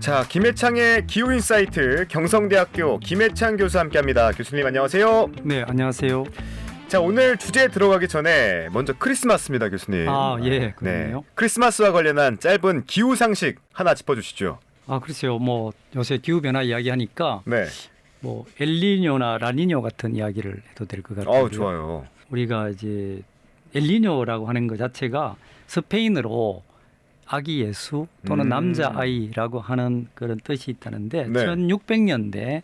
자, 김해창의 기후 인사이트 경성대학교 김해창 교수 함께합니다. 교수님 안녕하세요. 네, 안녕하세요. 자, 오늘 주제 들어가기 전에 먼저 크리스마스입니다, 교수님. 아, 예, 네. 그렇네요. 크리스마스와 관련한 짧은 기후 상식 하나 짚어 주시죠. 아, 그렇죠. 뭐 요새 기후 변화 이야기하니까 네. 뭐 엘니뇨나 라니뇨 같은 이야기를 해도 될 것 같아요. 어우, 좋아요. 우리가 이제 엘니뇨라고 하는 것 자체가 스페인어로 아기 예수 또는 음. 남자 아이라고 하는 그런 뜻이 있다는데 네. 1600년대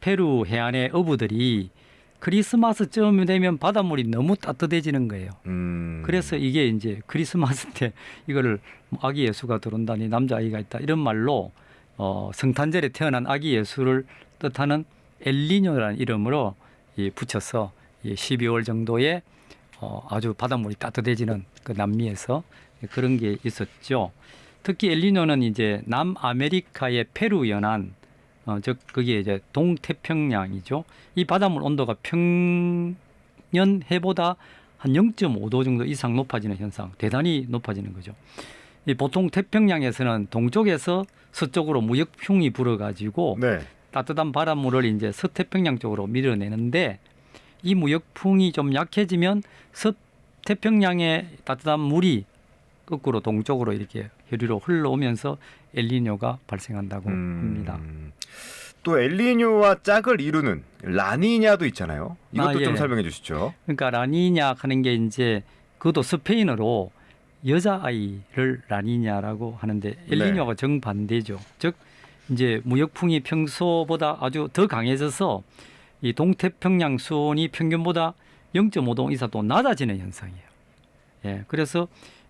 페루 해안의 어부들이 크리스마스쯤 되면 바닷물이 너무 따뜻해지는 거예요. 음. 그래서 이게 이제 크리스마스 때 이거를 뭐 아기 예수가 들어온다니 남자 아이가 있다 이런 말로 어, 성탄절에 태어난 아기 예수를 뜻하는 엘리뇨라는 이름으로 이 붙여서 이 12월 정도에 어, 아주 바닷물이 따뜻해지는 그 남미에서 그런 게 있었죠. 특히 엘리뇨는 이제 남아메리카의 페루 연안 어, 즉 그게 이제 동태평양이죠. 이 바닷물 온도가 평년 해보다 한 0.5도 정도 이상 높아지는 현상, 대단히 높아지는 거죠. 이 보통 태평양에서는 동쪽에서 서쪽으로 무역풍이 불어가지고 네. 따뜻한 바닷물을 이제 서태평양 쪽으로 밀어내는데 이 무역풍이 좀 약해지면 서태평양의 따뜻한 물이 거꾸로 동쪽으로 이렇게 해류로 흘러오면서 엘니뇨가 발생한다고 합니다. 음. 또 엘리뇨와 짝을 이루는 라니냐도 있잖아요. 이것도 아, 예. 좀 설명해 주시죠. 그러니까 라니냐 하는 게 이제 그것도 스페인어로 여자 아이를 라니냐라고 하는데 엘니뇨가 정반대죠. 즉 이제 무역풍이 평소보다 아주 더 강해져서 이 동태평양 수온이 평균보다 0.5도 이상 또 낮아지는 현상이에요. 예, 그래서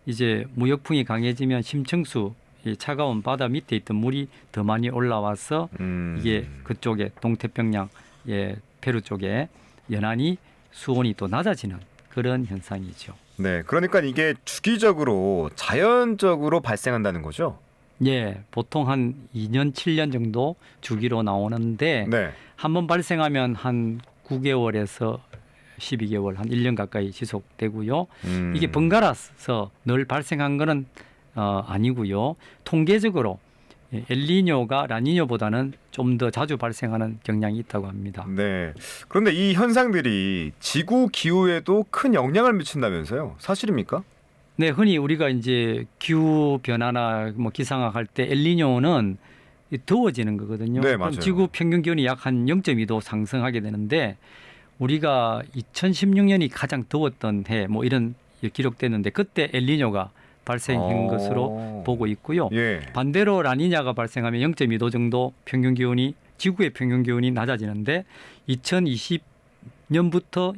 이제 무역풍이 강해지면 심층수 이 차가운 바다 밑에 있던 물이 더 많이 올라와서 음. 이게 그쪽에 동태평양 예, 페루 쪽에 연안이 수온이 또 낮아지는 그런 현상이죠. 네. 그러니까 이게 주기적으로 자연적으로 발생한다는 거죠. 예, 보통 한 2년 7년 정도 주기로 나오는데 네. 한번 발생하면 한 9개월에서 12개월 한 1년 가까이 지속되고요. 음. 이게 번갈아서 늘 발생한 거는 어, 아니고요. 통계적으로 예, 엘니뇨가 라니뇨보다는 좀 더 자주 발생하는 경향이 있다고 합니다. 네. 그런데 이 현상들이 지구 기후에도 큰 영향을 미친다면서요? 사실입니까? 네, 흔히 우리가 이제 기후 변화나 뭐 기상학 할 때 엘니뇨는 이 더워지는 거거든요. 네, 맞아요. 지구 평균 기온이 약 한 0.2도 상승하게 되는데 우리가 2016년이 가장 더웠던 해 뭐 이런 기록됐는데 그때 엘니뇨가 발생한 어. 것으로 보고 있고요. 예. 반대로 라니냐가 발생하면 0.2도 정도 평균 기온이 지구의 평균 기온이 낮아지는데 2020년부터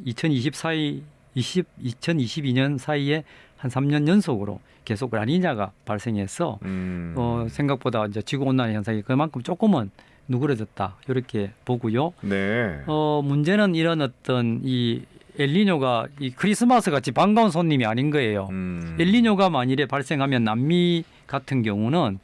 2024이 20, 2022년 사이에 한 3년 연속으로 계속 라니냐가 발생해서 음. 어, 생각보다 이제 지구 온난화 현상이 그만큼 조금은 누그러졌다 이렇게 보고요. 네. 어, 문제는 이런 어떤 이 엘니뇨가 이 크리스마스 같이 반가운 손님이 아닌 거예요. 음. 엘니뇨가 만일에 발생하면 남미 같은 경우는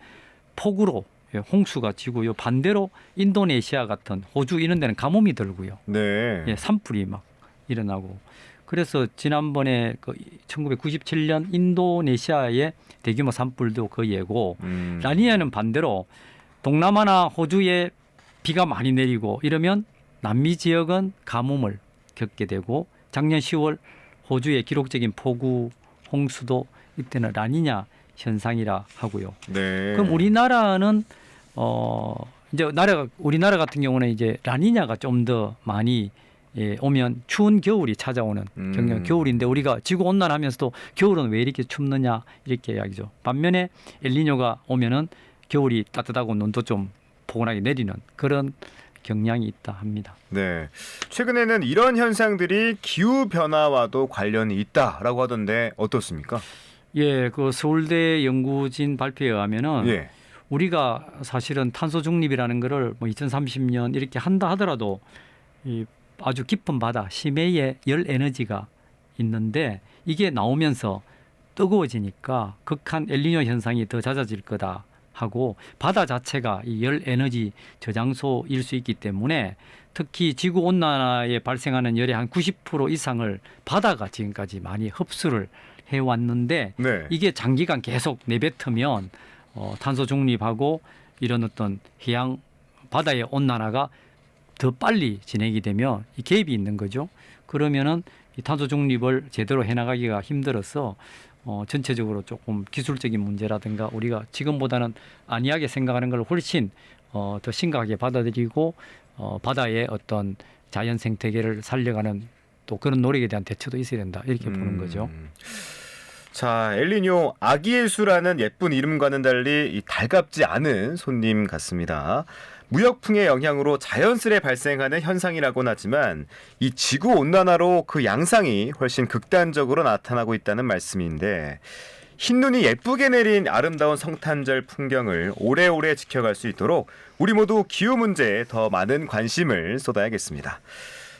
폭우로 예, 홍수가 지고요. 반대로 인도네시아 같은 호주 이런 데는 가뭄이 들고요. 네. 예, 산불이 막 일어나고. 그래서 지난번에 그 1997년 인도네시아의 대규모 산불도 그 예고 음. 라니아는 반대로 동남아나 호주에 비가 많이 내리고 이러면 남미 지역은 가뭄을 겪게 되고 작년 10월 호주의 기록적인 폭우 홍수도 이때는 라니냐 현상이라 하고요. 네. 그럼 우리나라는 어 이제 나라 우리나라 같은 경우는 이제 라니냐가 좀 더 많이 예, 오면 추운 겨울이 찾아오는 음. 경향 겨울인데 우리가 지구 온난하면서도 겨울은 왜 이렇게 춥느냐 이렇게 이야기죠. 반면에 엘니뇨가 오면은 겨울이 따뜻하고 눈도 좀 포근하게 내리는 그런 경향이 있다 합니다. 네. 최근에는 이런 현상들이 기후 변화와도 관련이 있다라고 하던데 어떻습니까? 예, 그 서울대 연구진 발표에 의하면은 예. 우리가 사실은 탄소 중립이라는 거를 뭐 2030년 이렇게 한다 하더라도 이 아주 깊은 바다 심해의 열 에너지가 있는데 이게 나오면서 뜨거워지니까 극한 엘니뇨 현상이 더 잦아질 거다 하고 바다 자체가 이 열 에너지 저장소일 수 있기 때문에 특히 지구 온난화에 발생하는 열의 한 90% 이상을 바다가 지금까지 많이 흡수를 해 왔는데 네. 이게 장기간 계속 내뱉으면 어, 탄소 중립하고 이런 어떤 해양 바다의 온난화가 더 빨리 진행이 되면 이 개입이 있는 거죠. 그러면은 이 탄소 중립을 제대로 해나가기가 힘들어서 어, 전체적으로 조금 기술적인 문제라든가 우리가 지금보다는 안이하게 생각하는 걸 훨씬 어, 더 심각하게 받아들이고 어, 바다의 어떤 자연 생태계를 살려가는 또 그런 노력에 대한 대처도 있어야 된다 이렇게 보는 음. 거죠. 자, 엘리뇨 아기의 수라는 예쁜 이름과는 달리 이 달갑지 않은 손님 같습니다. 무역풍의 영향으로 자연스레 발생하는 현상이라고는 하지만 이 지구 온난화로 그 양상이 훨씬 극단적으로 나타나고 있다는 말씀인데 흰눈이 예쁘게 내린 아름다운 성탄절 풍경을 오래오래 지켜갈 수 있도록 우리 모두 기후 문제에 더 많은 관심을 쏟아야겠습니다.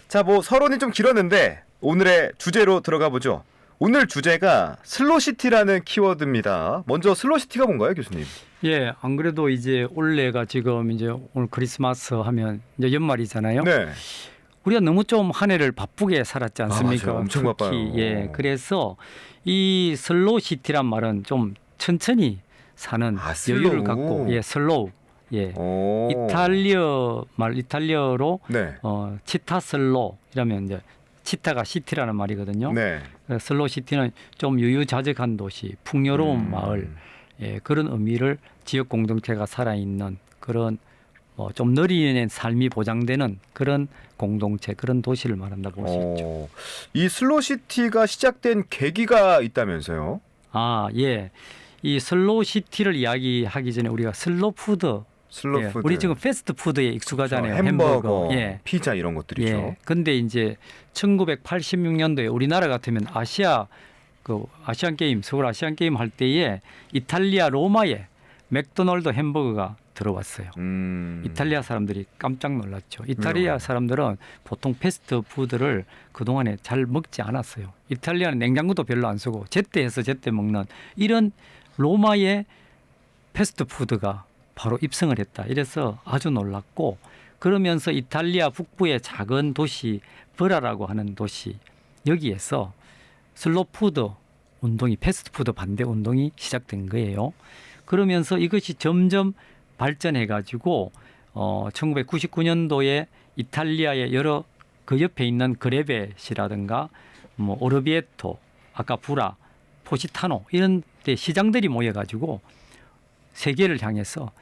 자, 뭐 서론이 좀 길었는데 오늘의 주제로 들어가 보죠. 오늘 주제가 슬로시티라는 키워드입니다. 먼저 슬로시티가 뭔가요, 교수님? 예, 안 그래도 이제 올해가 지금 이제 오늘 크리스마스 하면 이제 연말이잖아요. 네. 우리가 너무 좀 한 해를 바쁘게 살았지 않습니까? 맞아요. 엄청 특히, 바빠요. 예, 그래서 이 슬로시티란 말은 좀 천천히 사는 아, 여유를. 갖고 예, 슬로우. 예. 오. 이탈리아 말 이탈리아로 네. 어 치타 슬로 이라면 이제 치타가 시티라는 말이거든요. 네. 그 슬로 시티는 좀 유유자적한 도시, 풍요로운 음. 마을, 예, 그런 의미를 지역 공동체가 살아있는 그런 뭐 좀 느리는 삶이 보장되는 그런 공동체, 그런 도시를 말한다 볼수 있죠. 어, 이 슬로시티가 시작된 계기가 있다면서요? 아, 예. 이 슬로우 시티를 이야기하기 전에 우리가 슬로 푸드, 슬로푸드. 예, 우리 지금 패스트 푸드에 익숙하잖아요. 그렇죠. 햄버거, 햄버거. 예. 피자 이런 것들이죠. 예. 근데 이제 1986년도에 우리나라 같으면 아시아 그 아시안 게임 서울 아시안 게임 할 때에 이탈리아 로마에 맥도날드 햄버거가 들어왔어요. 음. 이탈리아 사람들이 깜짝 놀랐죠. 이탈리아 왜요? 사람들은 보통 패스트 푸드를 그동안에 잘 먹지 않았어요. 이탈리아는 냉장고도 별로 안 쓰고 제때해서 제때 먹는 이런 로마의 패스트 푸드가 바로 입성을 했다. 이래서 아주 놀랐고 그러면서 이탈리아 북부의 작은 도시 브라라고 하는 도시 여기에서 슬로푸드 운동이 패스트푸드 반대 운동이 시작된 거예요. 그러면서 이것이 점점 발전해 가지고 어 1999년도에 이탈리아의 여러 그 옆에 있는 그레베시라든가 뭐 오르비에토, 아까 부라, 포시타노 이런 데 시장들이 모여 가지고 세계를 향해서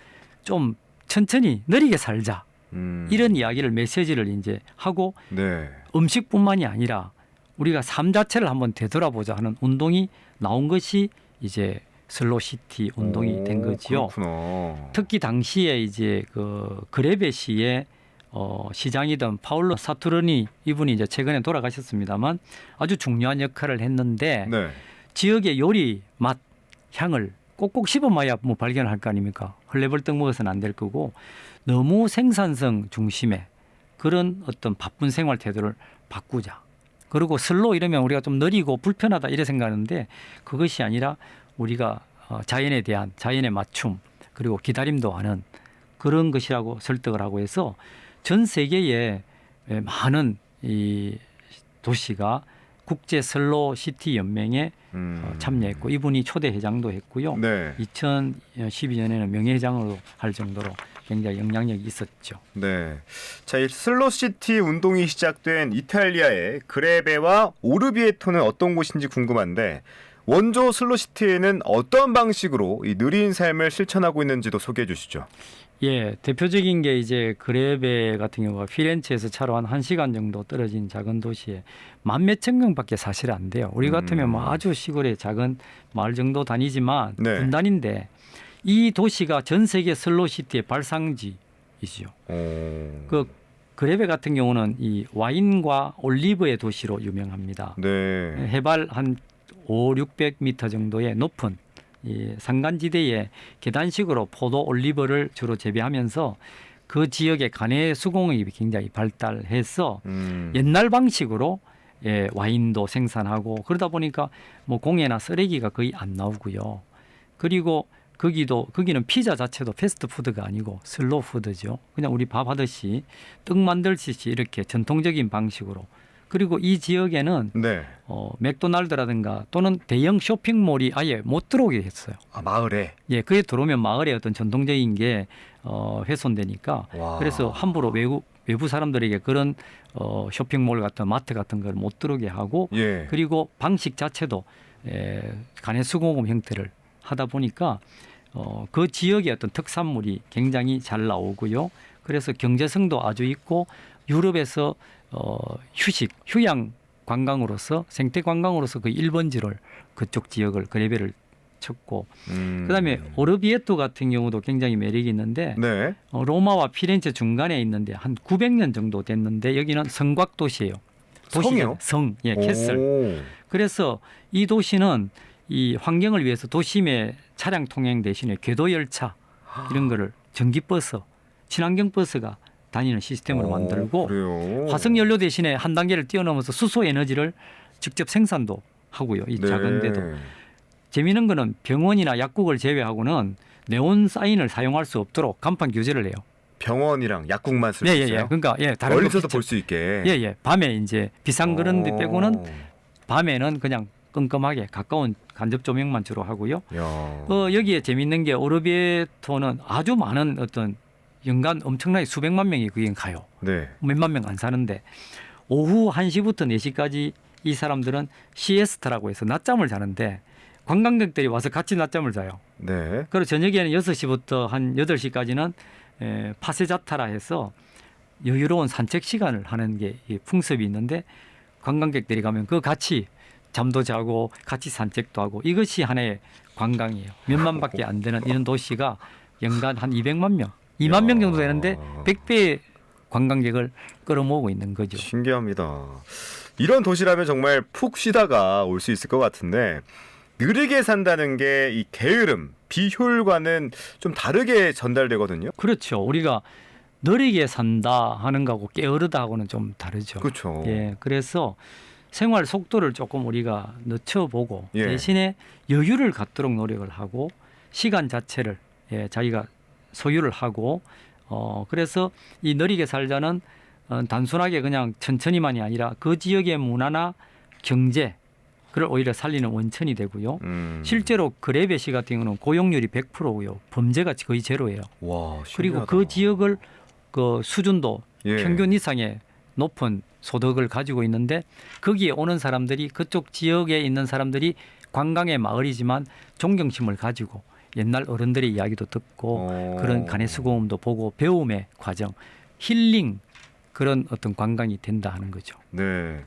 좀 천천히 느리게 살자 음. 이런 이야기를 메시지를 이제 하고 네. 음식뿐만이 아니라 우리가 삶 자체를 한번 되돌아보자 하는 운동이 나온 것이 이제 슬로시티 운동이 오, 된 거지요. 그렇구나. 특히 당시에 이제 그 그레베시의 어, 시장이던 파울로 사투르니 이분이 이제 최근에 돌아가셨습니다만 아주 중요한 역할을 했는데 네. 지역의 요리 맛 향을 꼭꼭 씹어봐야 뭐 발견할 거 아닙니까? 헐레벌떡 먹어서는 안 될 거고 너무 생산성 중심의 그런 어떤 바쁜 생활 태도를 바꾸자. 그리고 슬로 이러면 우리가 좀 느리고 불편하다 이래 생각하는데 그것이 아니라 우리가 어, 자연에 대한 자연의 맞춤 그리고 기다림도 하는 그런 것이라고 설득을 하고 해서 전 세계에 에, 많은 이 도시가 국제 슬로 시티 연맹에 음. 어, 참여했고 이분이 초대 회장도 했고요. 네. 2012년에는 명예회장으로 할 정도로 굉장히 영향력이 있었죠. 네. 자, 이 슬로 시티 운동이 시작된 이탈리아의 그레베와 오르비에토는 어떤 곳인지 궁금한데 원조 슬로 시티에는 어떤 방식으로 이 느린 삶을 실천하고 있는지도 소개해 주시죠. 예, 대표적인 게 이제 그레베 같은 경우가 피렌체에서 차로 한 1시간 정도 떨어진 작은 도시에 만 몇천 명밖에 사실 안 돼요. 우리 같으면 뭐 음. 아주 시골의 작은 마을 정도 다니지만 네. 분단인데 이 도시가 전 세계 슬로시티의 발상지이죠. 오. 그 그레베 같은 경우는 이 와인과 올리브의 도시로 유명합니다. 네. 해발 한 5, 600m 정도의 높은 이 산간지대에 계단식으로 포도 올리브를 주로 재배하면서 그 지역의 가내 수공업이 굉장히 발달해서 음. 옛날 방식으로 예, 와인도 생산하고 그러다 보니까 뭐 공해나 쓰레기가 거의 안 나오고요. 그리고 거기도 거기는 피자 자체도 패스트푸드가 아니고 슬로푸드죠. 그냥 우리 밥 하듯이 떡 만들듯이 이렇게 전통적인 방식으로 그리고 이 지역에는 네. 어, 맥도날드라든가 또는 대형 쇼핑몰이 아예 못 들어오게 했어요. 아, 마을에. 예, 그게 들어오면 마을의 어떤 전통적인 게 어, 훼손되니까 와. 그래서 함부로 외국 외부 사람들에게 그런 어, 쇼핑몰 같은 마트 같은 걸 못 들어오게 하고 예. 그리고 방식 자체도 에, 간의 수공업 형태를 하다 보니까 어, 그 지역의 어떤 특산물이 굉장히 잘 나오고요. 그래서 경제성도 아주 있고 유럽에서 어, 휴식, 휴양 관광으로서 생태 관광으로서 그 1번지를 그쪽 지역을 그 레벨을 쳤고 음. 그다음에 오르비에토 같은 경우도 굉장히 매력이 있는데 네. 어, 로마와 피렌체 중간에 있는데 한 900년 정도 됐는데 여기는 성곽 도시예요. 성이요? 성, 예, 캐슬. 오. 그래서 이 도시는 이 환경을 위해서 도심의 차량 통행 대신에 궤도 열차 이런 거를 전기 버스, 친환경 버스가 다니는 시스템으로 어, 만들고 그래요. 화석 연료 대신에 한 단계를 뛰어넘어서 수소 에너지를 직접 생산도 하고요. 이 네. 작은 데도 재미있는 거는 병원이나 약국을 제외하고는 네온 사인을 사용할 수 없도록 간판 규제를 해요. 병원이랑 약국만 쓸수 예, 예, 있어요. 예. 그러니까 예, 다른 거 멀리서도 볼 수 있게. 예, 예. 밤에 이제 비상 그런 데 어. 빼고는 밤에는 그냥 끔끔하게 가까운 간접 조명만 주로 하고요. 야. 어, 여기에 재밌는 게 오르비에토는 아주 많은 어떤 연간 엄청나게 수백만 명이 거기 가요. 네. 몇만 명 안 사는데 오후 1시부터 4시까지 이 사람들은 시에스타라고 해서 낮잠을 자는데 관광객들이 와서 같이 낮잠을 자요. 네. 그리고 저녁에는 6시부터 한 8시까지는 에, 파세자타라 해서 여유로운 산책 시간을 하는 게이 풍습이 있는데 관광객들이 가면 그 같이 잠도 자고 같이 산책도 하고 이것이 하나의 관광이에요. 몇만 밖에 안 되는 이런 도시가 연간 한 200만 명, 2만 명 정도 되는데 100배 관광객을 끌어모으고 있는 거죠. 신기합니다. 이런 도시라면 정말 푹 쉬다가 올 수 있을 것 같은데 느리게 산다는 게 이 게으름, 비효율과는 좀 다르게 전달되거든요. 그렇죠. 우리가 느리게 산다 하는 거하고 게으르다 하고는 좀 다르죠. 그렇죠. 예, 그래서 생활 속도를 조금 우리가 늦춰보고 예. 대신에 여유를 갖도록 노력을 하고 시간 자체를 예, 자기가 소유를 하고 어 그래서 이 느리게 살자는 어, 단순하게 그냥 천천히만이 아니라 그 지역의 문화나 경제 그를 오히려 살리는 원천이 되고요. 음. 실제로 그레베시 같은 경우는 고용률이 100%고요. 범죄가 거의 제로예요. 와, 그리고. 그 지역을 그 수준도 예. 평균 이상의 높은 소득을 가지고 있는데 거기에 오는 사람들이 그쪽 지역에 있는 사람들이 관광의 마을이지만 존경심을 가지고 옛날 어른들의 이야기도 듣고 어. 그런 간의 수고음도 보고 배움의 과정, 힐링 그런 어떤 관광이 된다 하는 거죠. 네.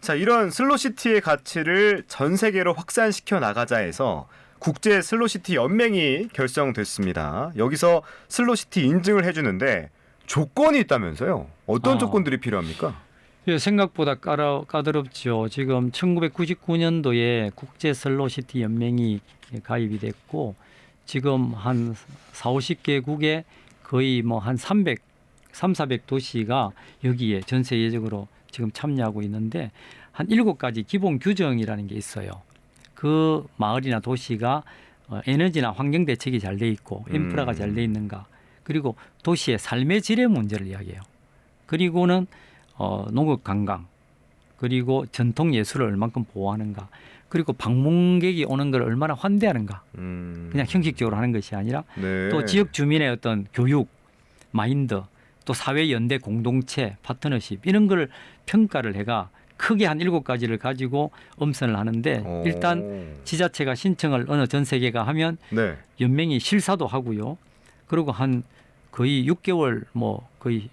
자, 이런 슬로시티의 가치를 전 세계로 확산시켜 나가자 해서 국제 슬로시티 연맹이 결성됐습니다. 여기서 슬로시티 인증을 해주는데 조건이 있다면서요? 어떤 아. 조건들이 필요합니까? 예, 생각보다 까라, 까다롭죠. 지금 1999년도에 국제 슬로시티 연맹이 가입이 됐고 지금 한 4, 50개국에 거의 뭐 한 300, 3, 400 도시가 여기에 전 세계적으로 지금 참여하고 있는데 한 일곱 가지 기본 규정이라는 게 있어요. 그 마을이나 도시가 어, 에너지나 환경 대책이 잘 돼 있고 인프라가 음. 잘돼 있는가 그리고 도시의 삶의 질의 문제를 이야기해요. 그리고는 어, 농업 관광 그리고 전통 예술을 얼만큼 보호하는가 그리고 방문객이 오는 걸 얼마나 환대하는가 음. 그냥 형식적으로 하는 것이 아니라 네. 또 지역 주민의 어떤 교육 마인드 또 사회 연대 공동체 파트너십 이런 걸 평가를 해가 크게 한 일곱 가지를 가지고 엄선을 하는데 어. 일단 지자체가 신청을 어느 전 세계가 하면 네. 연맹이 실사도 하고요. 그리고 한 거의 6개월 뭐 거의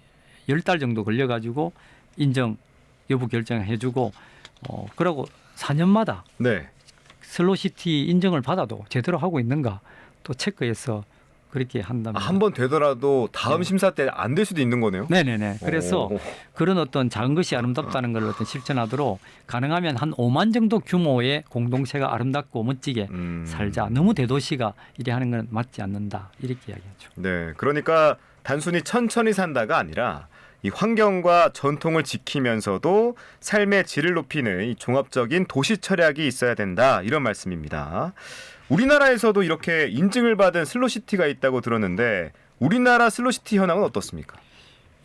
열 달 정도 걸려 가지고 인정 여부 결정해 주고 어 그러고 4년마다 네. 슬로시티 인정을 받아도 제대로 하고 있는가 또 체크해서 그렇게 한다면 아, 한번 되더라도 다음 네. 심사 때 안 될 수도 있는 거네요. 네네네. 그래서 오. 그런 어떤 작은 것이 아름답다는 걸 어떤 실천하도록 가능하면 한 5만 정도 규모의 공동체가 아름답고 멋지게 음. 살자. 너무 대도시가 이래 하는 건 맞지 않는다. 이렇게 이야기하죠. 네, 그러니까 단순히 천천히 산다가 아니라 이 환경과 전통을 지키면서도 삶의 질을 높이는 이 종합적인 도시 철학이 있어야 된다 이런 말씀입니다. 우리나라에서도 이렇게 인증을 받은 슬로시티가 있다고 들었는데 우리나라 슬로시티 현황은 어떻습니까?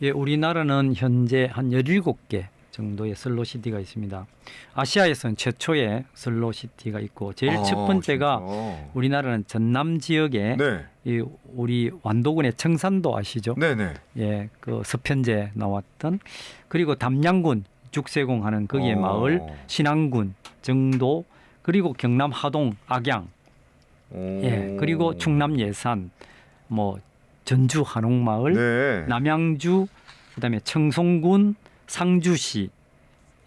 예, 우리나라는 현재 한 17개 정도의 슬로시티가 있습니다. 아시아에서는 최초의 슬로시티가 있고 제일 아, 첫 번째가 진짜. 우리나라는 전남 지역에 네. 이 우리 완도군의 청산도 아시죠? 네, 네. 예, 그 서편제 나왔던 그리고 담양군 죽세공 하는 거기에 어. 마을 신안군 정도 그리고 경남 하동 악양 예 그리고 충남 예산 뭐 전주 한옥마을 네. 남양주 그다음에 청송군 상주시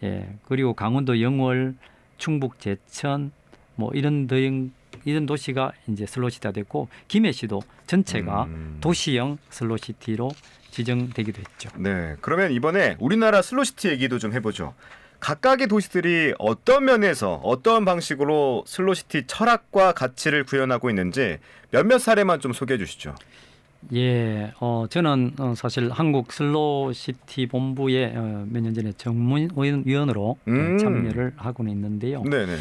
예 그리고 강원도 영월 충북 제천 뭐 이런 등 이런 도시가 이제 슬로시티가 됐고 김해시도 전체가 음. 도시형 슬로시티로 지정되기도 했죠. 네. 그러면 이번에 우리나라 슬로시티 얘기도 좀 해보죠. 각각의 도시들이 어떤 면에서 어떤 방식으로 슬로시티 철학과 가치를 구현하고 있는지 몇몇 사례만 좀 소개해 주시죠. 예, 어, 저는 어, 사실 한국 슬로시티 본부에 어, 몇 년 전에 정문위원으로 어, 음. 참여를 하고는 있는데요. 네, 네.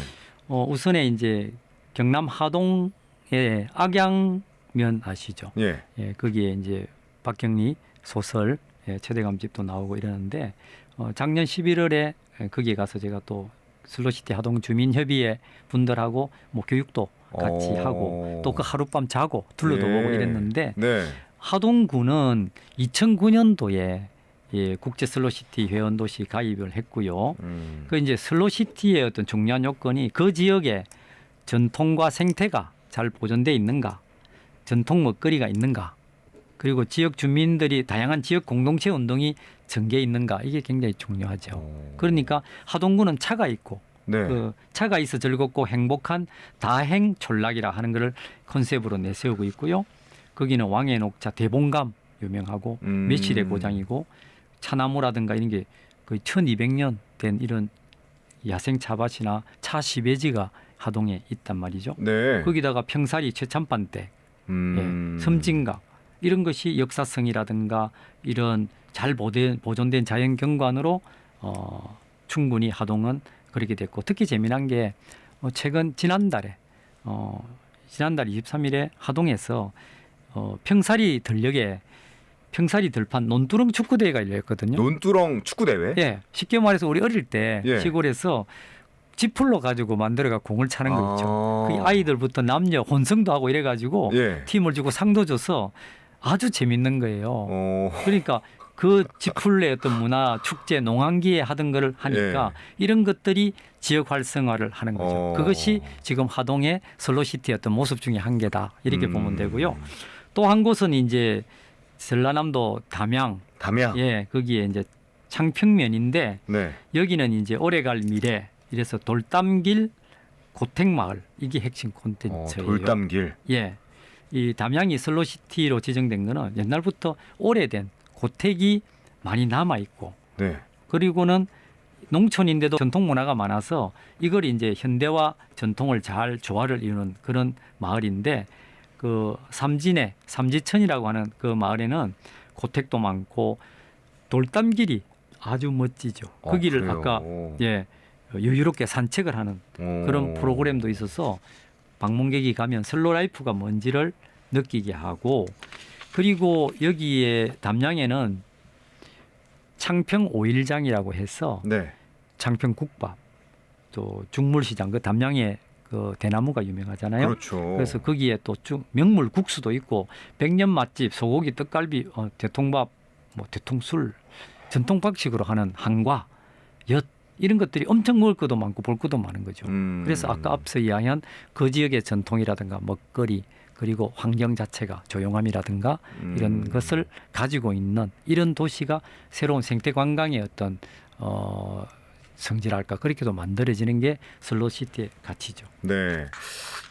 어, 우선에 이제 경남 하동의 악양면 아시죠? 예. 예, 거기에 이제 박경리 소설 예, 최대감집도 나오고 이러는데 어, 작년 11월에 거기에 가서 제가 또 슬로시티 하동 주민협의회 분들하고 뭐 교육도 같이 어. 하고 또 그 하룻밤 자고 둘러도 예. 보고 이랬는데 네. 하동구는 2009년도에 예, 국제 슬로시티 회원 도시 가입을 했고요. 음. 그 이제 슬로시티의 어떤 중요한 요건이 그 지역의 전통과 생태가 잘 보존돼 있는가, 전통 먹거리가 있는가, 그리고 지역 주민들이 다양한 지역 공동체 운동이 전개 있는가 이게 굉장히 중요하죠. 어. 그러니까 하동구는 차가 있고 네. 그 차가 있어 즐겁고 행복한 다행 촌락이라 하는 것을 컨셉으로 내세우고 있고요. 거기는 왕의 녹차 대봉감 유명하고 음. 매실의 고장이고 차나무라든가 이런 게 거의 1200년 된 이런 야생 차밭이나 차 시베지가 하동에 있단 말이죠. 네. 거기다가 평사리 최참반대, 음. 예, 섬진강 이런 것이 역사성이라든가 이런 잘 보존, 보존된 자연 경관으로 어, 충분히 하동은 그렇게 됐고 특히 재미난 게 어, 최근 지난달에 어, 지난달 23일에 하동에서 어, 평사리 들녘에 평사리 들판 논두렁 축구 대회가 열렸거든요. 논두렁 축구 대회? 예, 쉽게 말해서 우리 어릴 때 예. 시골에서 지풀로 가지고 만들어가 공을 차는 거 있죠. 아. 그 아이들부터 남녀 혼성도 하고 이래가지고 예. 팀을 주고 상도 줘서 아주 재밌는 거예요. 어. 그러니까 그 지풀의 어떤 문화 축제 농한기에 하던 거를 하니까 이런 것들이 지역 활성화를 하는 거죠. 예. 어. 그것이 지금 하동의 슬로시티의 어떤 모습 중에 한 개다 이렇게 음. 보면 되고요. 또 한 곳은 이제 전라남도 담양 담양. 예 거기에 이제 창평면인데 네. 여기는 이제 오래갈 미래 이래서 돌담길 고택마을 이게 핵심 어, 콘텐츠예요. 돌담길. 예. 이 담양이 슬로시티로 지정된 거는 옛날부터 오래된 고택이 많이 남아 있고 네. 그리고는 농촌인데도 전통 문화가 많아서 이걸 이제 현대와 전통을 잘 조화를 이루는 그런 마을인데 그 삼진의 삼지천이라고 하는 그 마을에는 고택도 많고 돌담길이 아주 멋지죠. 아, 거기를 그래요? 아까 예 여유롭게 산책을 하는 어. 그런 프로그램도 있어서 방문객이 가면 슬로 라이프가 뭔지를 느끼게 하고 그리고 여기에 담양에는 창평 오일장이라고 해서 네. 창평 국밥 또 죽물시장 그 담양에 그 대나무가 유명하잖아요. 그렇죠. 그래서 거기에 또 쭉 명물 국수도 있고 백년 맛집 소고기 떡갈비 어, 대통밥 뭐 대통술 전통 방식으로 하는 한과 엿 이런 것들이 엄청 먹을 것도 많고 볼 것도 많은 거죠. 음. 그래서 아까 앞서 이야기한 그 지역의 전통이라든가 먹거리 그리고 환경 자체가 조용함이라든가 이런 음. 것을 가지고 있는 이런 도시가 새로운 생태 관광의 어떤 어 성질할까 그렇게도 만들어지는 게 슬로시티의 가치죠. 네.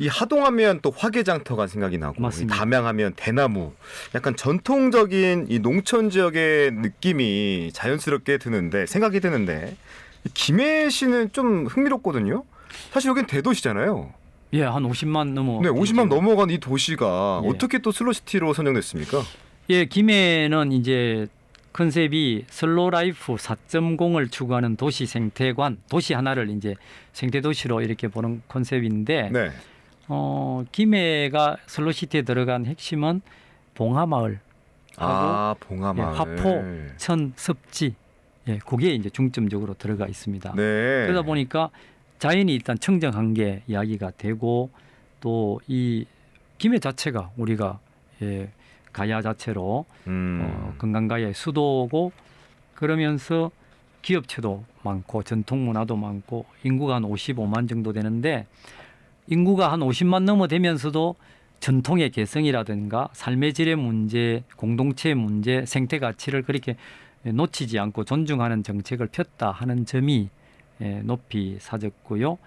이 하동하면 또 화개장터가 생각이 나고 담양하면 대나무. 약간 전통적인 이 농촌 지역의 느낌이 자연스럽게 드는데 생각이 드는데 이 김해시는 좀 흥미롭거든요. 사실 여긴 대도시잖아요. 예, 한 50만 넘어. 네, 50만 되죠. 넘어간 이 도시가 예. 어떻게 또 슬로시티로 선정됐습니까? 예, 김해는 이제 컨셉이 슬로 라이프 4.0을 추구하는 도시 생태관, 도시 하나를 이제 생태 도시로 이렇게 보는 컨셉인데 네. 어, 김해가 슬로시티에 들어간 핵심은 봉하마을, 아, 예, 봉하마을. 화포, 천, 습지 예, 그게 이제 중점적으로 들어가 있습니다. 네. 그러다 보니까 자연이 일단 청정한 게 이야기가 되고 또 이 김해 자체가 우리가 예, 가야 자체로 음. 어, 건강가야의 수도고 그러면서 기업체도 많고 전통 문화도 많고 인구가 한 55만 정도 되는데 인구가 한 50만 넘어 되면서도 전통의 개성이라든가 삶의 질의 문제, 공동체의 문제, 생태 가치를 그렇게 놓치지 않고 존중하는 정책을 폈다 하는 점이 예, 높이 사졌고요.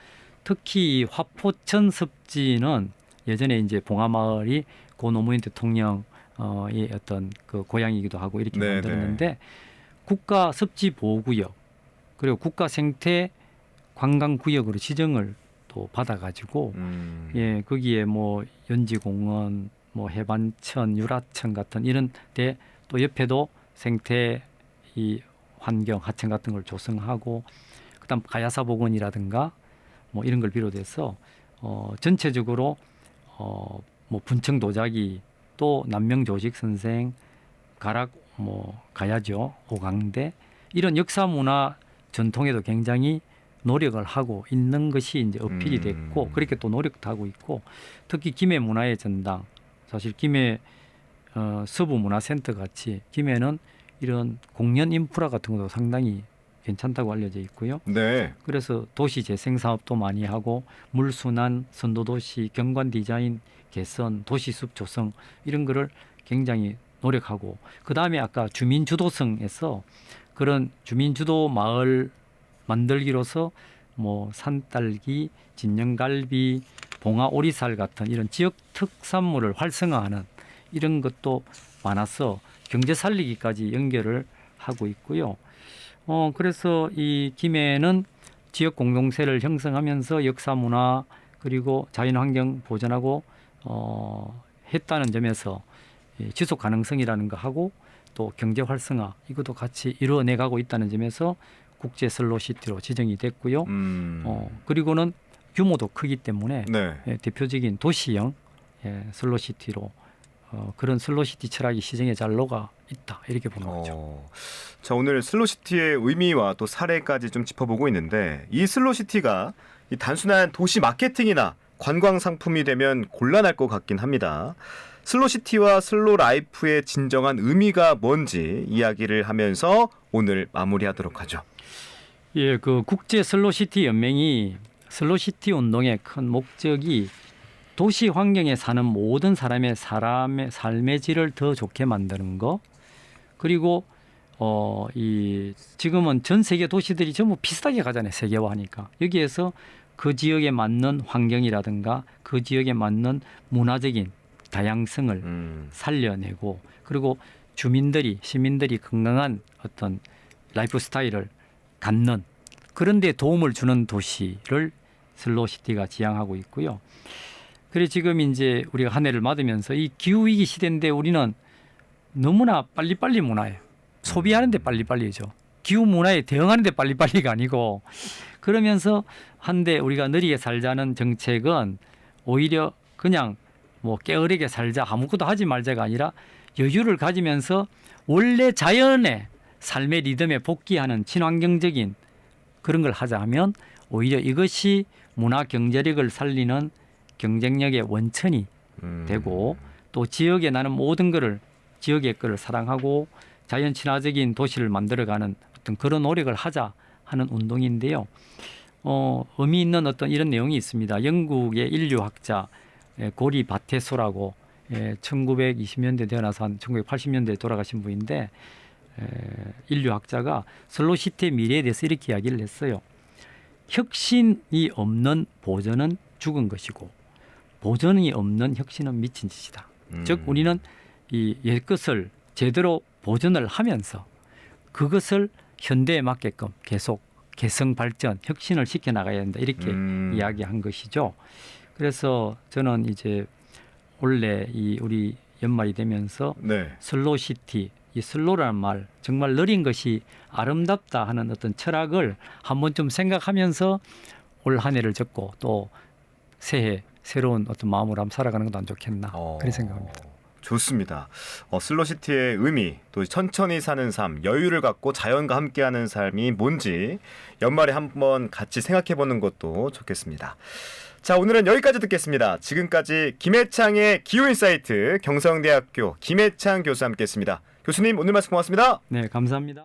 특히 이 화포천 습지는 예전에 이제 봉하마을이 고 노무현 대통령의 어떤 그 고향이기도 하고 이렇게 네, 만들었는데 국가 습지 보호구역 그리고 국가 생태 관광 구역으로 지정을 또 받아가지고 음. 예 거기에 뭐 연지공원, 뭐 해반천, 유라천 같은 이런 데 또 옆에도 생태 이 환경 하천 같은 걸 조성하고 그다음 가야사 복원이라든가 뭐 이런 걸 비롯해서 어 전체적으로 어 뭐 분청 도자기 또 남명 조직 선생 가락 뭐 가야죠 오강대 이런 역사 문화 전통에도 굉장히 노력을 하고 있는 것이 이제 어필이 음. 됐고 그렇게 또 노력도 하고 있고 특히 김해 문화의 전당 사실 김해 어, 서부 문화센터 같이 김해는 이런 공연 인프라 같은 것도 상당히 괜찮다고 알려져 있고요. 네. 그래서 도시 재생 사업도 많이 하고 물순환, 선도 도시, 경관 디자인 개선, 도시 숲 조성 이런 거를 굉장히 노력하고 그 다음에 아까 주민 주도성에서 그런 주민 주도 마을 만들기로서 뭐 산딸기, 진영갈비, 봉화 오리살 같은 이런 지역 특산물을 활성화하는 이런 것도 많아서 경제 살리기까지 연결을 하고 있고요. 어 그래서 이 김해는 지역 공동체를 형성하면서 역사 문화 그리고 자연 환경 보존하고 어 했다는 점에서 이 지속 가능성이라는 거 하고 또 경제 활성화 이것도 같이 이루어내 가고 있다는 점에서 국제 슬로시티로 지정이 됐고요. 음. 어 그리고는 규모도 크기 때문에 네. 예, 대표적인 도시형 예, 슬로시티로 어, 그런 슬로시티 철학이 시정에 잘 녹아 있다 이렇게 보는 거죠. 어. 자 오늘 슬로시티의 의미와 또 사례까지 좀 짚어보고 있는데 이 슬로시티가 이 단순한 도시 마케팅이나 관광 상품이 되면 곤란할 것 같긴 합니다. 슬로시티와 슬로 라이프의 진정한 의미가 뭔지 이야기를 하면서 오늘 마무리하도록 하죠. 예, 그 국제 슬로시티 연맹이 슬로시티 운동의 큰 목적이 도시 환경에 사는 모든 사람의 사람의 삶의 질을 더 좋게 만드는 거 그리고 어 이 지금은 전 세계 도시들이 전부 비슷하게 가잖아요 세계화하니까 여기에서 그 지역에 맞는 환경이라든가 그 지역에 맞는 문화적인 다양성을 음. 살려내고 그리고 주민들이 시민들이 건강한 어떤 라이프 스타일을 갖는 그런 데 도움을 주는 도시를 슬로시티가 지향하고 있고요. 그래 지금 이제 우리가 한 해를 맞으면서 이 기후 위기 시대인데 우리는 너무나 빨리빨리 문화예요. 소비하는데 빨리빨리죠. 기후 문화에 대응하는데 빨리빨리가 아니고 그러면서 한데 우리가 느리게 살자는 정책은 오히려 그냥 뭐 게으르게 살자 아무것도 하지 말자가 아니라 여유를 가지면서 원래 자연의 삶의 리듬에 복귀하는 친환경적인 그런 걸 하자 하면 오히려 이것이 문화 경제력을 살리는 경쟁력의 원천이 음. 되고 또 지역에 나는 모든 것을 지역의 것을 사랑하고 자연 친화적인 도시를 만들어가는 어떤 그런 노력을 하자 하는 운동인데요. 어, 의미 있는 어떤 이런 내용이 있습니다. 영국의 인류학자 예, 고리 바테소라고 예, 1920년대 태어나서 한 1980년대에 돌아가신 분인데 에, 인류학자가 슬로시티의 미래에 대해서 이렇게 이야기를 했어요. 혁신이 없는 보전은 죽은 것이고 보전이 없는 혁신은 미친 짓이다. 음. 즉 우리는 이 옛것을 제대로 보존을 하면서 그것을 현대에 맞게끔 계속 개성 발전, 혁신을 시켜 나가야 된다. 이렇게 음. 이야기한 것이죠. 그래서 저는 이제 원래 이 우리 연말이 되면서 네. 슬로시티 이 슬로라는 말 정말 느린 것이 아름답다 하는 어떤 철학을 한번 좀 생각하면서 올 한 해를 적고 또 새해 새로운 어떤 마음으로 한번 살아가는 것도 안 좋겠나 어. 그런 생각합니다. 좋습니다. 어, 슬로시티의 의미, 또 천천히 사는 삶, 여유를 갖고 자연과 함께하는 삶이 뭔지 연말에 한번 같이 생각해보는 것도 좋겠습니다. 자, 오늘은 여기까지 듣겠습니다. 지금까지 김해창의 기후인사이트 경성대학교 김해창 교수 함께했습니다. 교수님 오늘 말씀 고맙습니다. 네, 감사합니다.